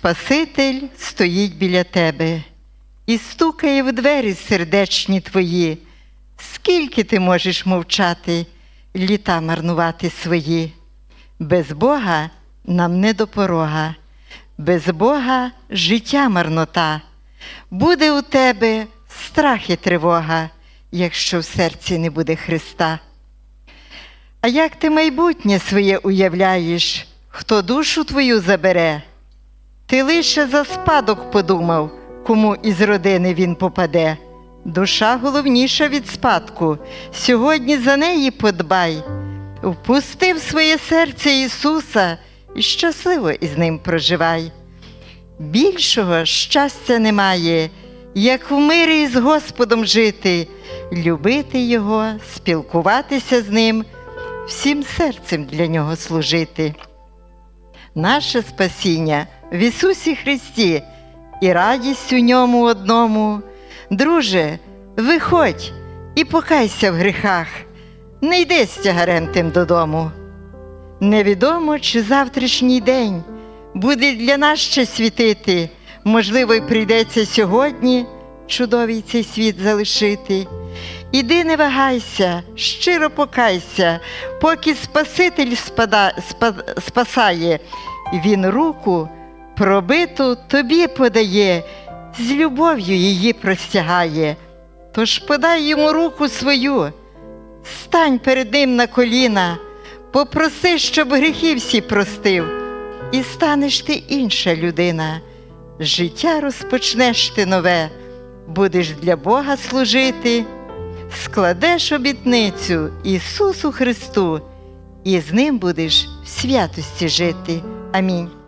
Спаситель стоїть біля тебе і стукає в двері сердечні твої. Скільки ти можеш мовчати, літа марнувати свої? Без Бога нам не до порога, без Бога життя марнота. Буде у тебе страх і тривога, якщо в серці не буде Христа. А як ти майбутнє своє уявляєш, хто душу твою забере? Ти лише за спадок подумав, кому із родини він попаде. Душа головніша від спадку, сьогодні за неї подбай. Впусти в своє серце Ісуса і щасливо із ним проживай. Більшого щастя немає, як в мирі з Господом жити, любити Його, спілкуватися з Ним, всім серцем для Нього служити. Наше спасіння в Ісусі Христі і радість у ньому одному. Друже, виходь і покайся в гріхах, не йди з тягарем тим додому. Невідомо, чи завтрашній день буде для нас ще світити, можливо, й прийдеться сьогодні чудовий цей світ залишити. Іди не вагайся, щиро покайся, поки Спаситель спада, спа- спасає, він руку пробиту тобі подає, з любов'ю її простягає. Тож подай йому руку свою, стань перед ним на коліна, попроси, щоб гріхи всі простив, і станеш ти інша людина. Життя розпочнеш ти нове, будеш для Бога служити, складеш обітницю Ісусу Христу, і з ним будеш в святості жити. Амінь.